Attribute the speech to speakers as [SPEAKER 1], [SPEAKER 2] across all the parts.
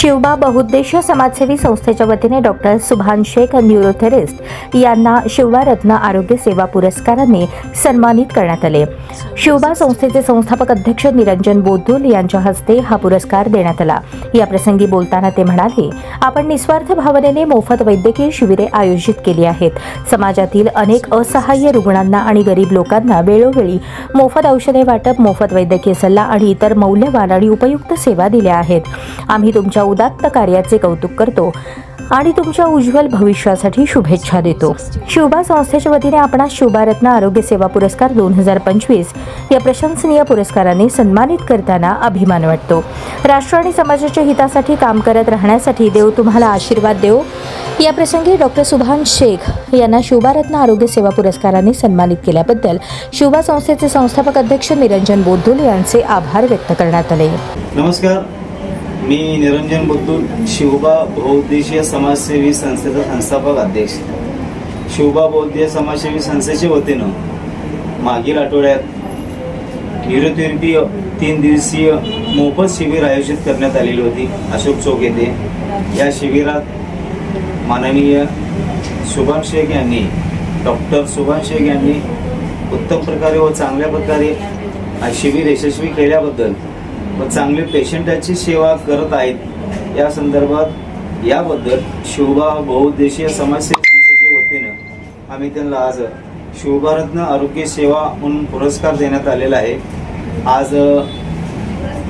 [SPEAKER 1] शिवबा बहुद्देशीय समाजसेवी संस्थेच्या वतीने डॉक्टर सुभान शेख न्यूरोथेरिस्ट यांना शिवबा रत्न आरोग्य सेवा पुरस्काराने सन्मानित करण्यात आले. शिवबा संस्थेचे संस्थापक अध्यक्ष निरंजन बोधुल यांच्या हस्ते हा पुरस्कार देण्यात आला. या प्रसंगी बोलताना ते म्हणाले आपण निस्वार्थ भावनेने मोफत वैद्यकीय शिबिरे आयोजित केली आहेत. समाजातील अनेक असहाय्य रुग्णांना आणि गरीब लोकांना वेळोवेळी मोफत औषधे वाटप मोफत वैद्यकीय सल्ला आणि इतर मौल्यवान आणि उपयुक्त सेवा दिल्या आहेत. आम्ही तुमच्या उदात्त कार्याचे कौतुक करतो आणि तुमच्या उज्ज्वल भविष्यासाठी शुभेच्छा देतो. शिवबा संस्थेच्या वतीने आपण शिवबारत्न आरोग्य सेवा पुरस्कार दोन हजार पंचवीस या प्रशंसनीय पुरस्काराने सन्मानित करताना अभिमान वाटतो. राष्ट्र आणि समाजाच्या हितासाठी काम करत राहण्यासाठी देव तुम्हाला आशीर्वाद देव. या प्रसंगी डॉक्टर सुभान शेख यांना शिवबारत्न आरोग्य सेवा पुरस्काराने सन्मानित केल्याबद्दल शिवबा संस्थेचे संस्थापक अध्यक्ष निरंजन बोद्धुल यांचे आभार व्यक्त करण्यात आले.
[SPEAKER 2] नमस्कार. मी निरंजन बुद्धूल शिवबा बहुउद्देशीय समाजसेवी संस्थेचा संस्थापक अध्यक्ष. शिवबा बौद्धीय समाजसेवी संस्थेच्या वतीनं मागील आठवड्यात न्यूरोथेरपी तीन दिवसीय मोफत शिबिर आयोजित करण्यात आलेली होती. अशोक चौक येथे. या शिबिरात माननीय शुभम शेख यांनी डॉक्टर सुभाष शेख यांनी उत्तम प्रकारे व चांगल्या प्रकारे शिबिर यशस्वी केल्याबद्दल व चांगले पेशंटाची सेवा करत आहेत. या संदर्भात याबद्दल शिवबा बहुउद्देशीय समाजसेवा संस्थेच्या वतीनं आम्ही त्यांना आज शिवभारतन आरोग्य सेवा म्हणून पुरस्कार देण्यात आलेला आहे. आज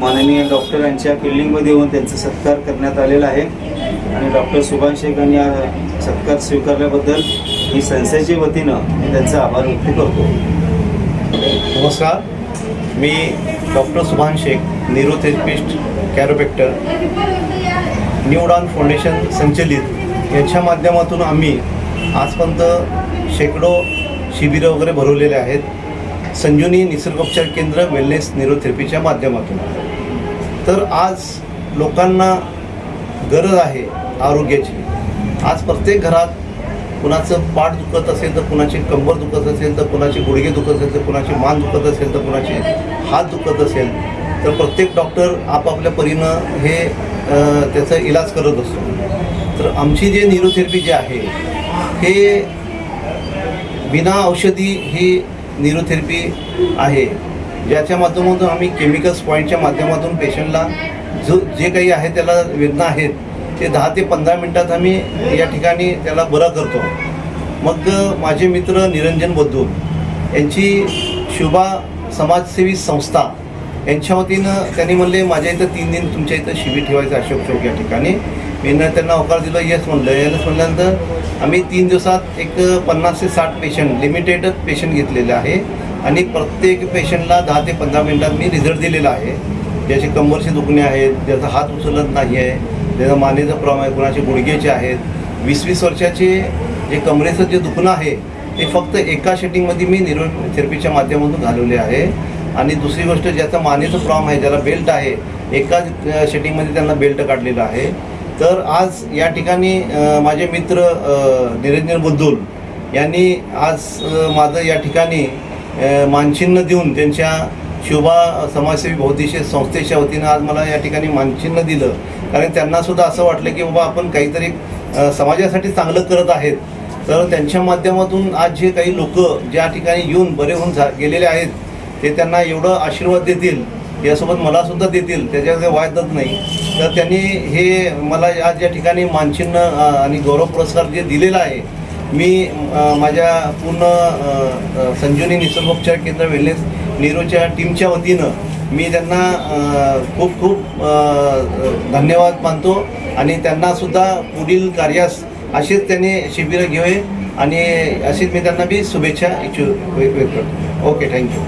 [SPEAKER 2] माननीय डॉक्टरांच्या बिल्डिंगमध्ये येऊन त्यांचा सत्कार करण्यात आलेला आहे. आणि डॉक्टर सुभाष शेख यांनी हा सत्कार स्वीकारल्याबद्दल मी संस्थेच्या वतीनं त्यांचा आभार व्यक्त करतो.
[SPEAKER 3] नमस्कार. मी डॉक्टर सुभान शेख न्यूरोथेरपिस्ट कॅरोपेक्टर न्यूडॉन फाउंडेशन संचलित. यांच्या माध्यमातून आम्ही आजपर्यंत शेकडो शिबिरं वगैरे भरवलेले आहेत. संजीवनी निसर्गोपचार केंद्र वेलनेस न्यूरोथेरपीच्या माध्यमातून. तर आज लोकांना गरज आहे आरोग्याची. आज प्रत्येक घरात कुणाचं पाठ दुखत असेल तर कुणाची कंबर दुखत असेल तर कुणाचे गुडघे दुखत असेल तर कुणाची मान दुखत असेल तर कुणाचे हात दुखत असेल तर प्रत्येक डॉक्टर आपापल्या परीनं हे त्याचा इलाज करत असतो. तर आमची जे न्यूरोथेरपी जे आहे हे बिना औषधी ही न्यूरोथेरपी आहे. ज्याच्या माध्यमातून आम्ही केमिकल्स पॉईंटच्या माध्यमातून पेशंटला जो जे काही आहे त्याला वेदना आहेत ते दहा ते पंधरा मिनटात आम्ही या ठिकाणी त्याला बरं करतो. मग माझे मित्र निरंजन बद्दूल यांची शुभा समाजसेवी संस्था यांच्या वतीनं त्यांनी म्हणले माझ्या इथं तीन दिन तुमच्या इथं शिबिर ठेवायचं अशोक चौक या ठिकाणी. मी न त्यांना होकार दिला येस म्हणलं. येस म्हणल्यानंतर आम्ही तीन दिवसात एक पन्नास ते साठ पेशंट लिमिटेडच पेशंट घेतलेले आहे. आणि प्रत्येक पेशंटला दहा ते पंधरा मिनटात मी रिझल्ट दिलेला आहे. ज्याचे कंबरचे दुखणे आहेत ज्याचा हात उचलत नाही आहे त्याचं मानेचं प्रॉब्लेम आहे कुणाचे गुडघेचे आहेत वीस वीस वर्षाचे जे कमरेचं जे दुखणं आहे ते फक्त एका शेटिंगमध्ये मी निरो थेरपीच्या माध्यमातून घालवले आहे. आणि दुसरी गोष्ट ज्याचा मानेचं प्रॉम आहे ज्याला बेल्ट आहे एका शेटिंगमध्ये त्यांना बेल्ट काढलेला आहे. तर आज या ठिकाणी माझे मित्र निरंजन बुद्धूल यांनी आज माझं या ठिकाणी मानचिन्ह देऊन त्यांच्या शोभा समाजसेवी बहुद्देशीय संस्थेच्या वतीनं आज मला या ठिकाणी मानचिन्ह दिलं. कारण त्यांनासुद्धा असं वाटलं की बाबा आपण काहीतरी समाजासाठी चांगलं करत आहेत. तर त्यांच्या माध्यमातून आज जे काही लोक ज्या ठिकाणी येऊन बरे होऊन झा गेलेले आहेत ते त्यांना एवढं आशीर्वाद देतील यासोबत मलासुद्धा देतील त्याच्यात काही वादच नाही. तर त्यांनी हे मला आज या ठिकाणी मानचिन्ह आणि गौरव पुरस्कार जे दिलेला आहे मी माझ्या पूर्ण संजीवनी निसर्गोपचार केंद्र वेलनेस नेहरूच्या टीमच्या वतीनं मी त्यांना खूप खूप धन्यवाद मानतो आणि त्यांनासुद्धा पुढील कार्यास असेच त्यांनी शिबिरं घेऊ आणि अशीच मी त्यांना बी शुभेच्छा इच्छु व्यक्त करतो. Okay thank you.